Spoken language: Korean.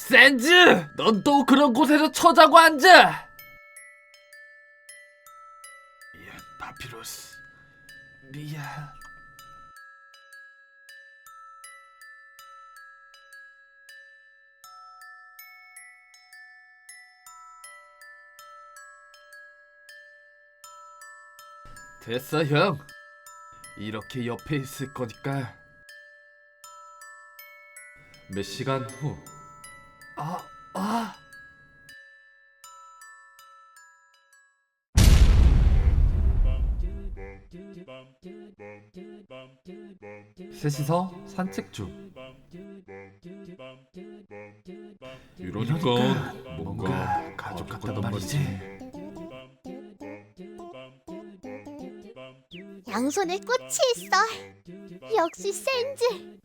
샌즈! 넌 또 그런 곳에서 처자고 앉아! 미안, 파피루스. 미안. 됐어, 형. 이렇게 옆에 있을 거니까. 몇 시간 후. 아, 아. 셋이서 산책 중. 이러니까 뭔가 가족 같단 말이지. 양손에 꽃이 있어. 역시 센즈.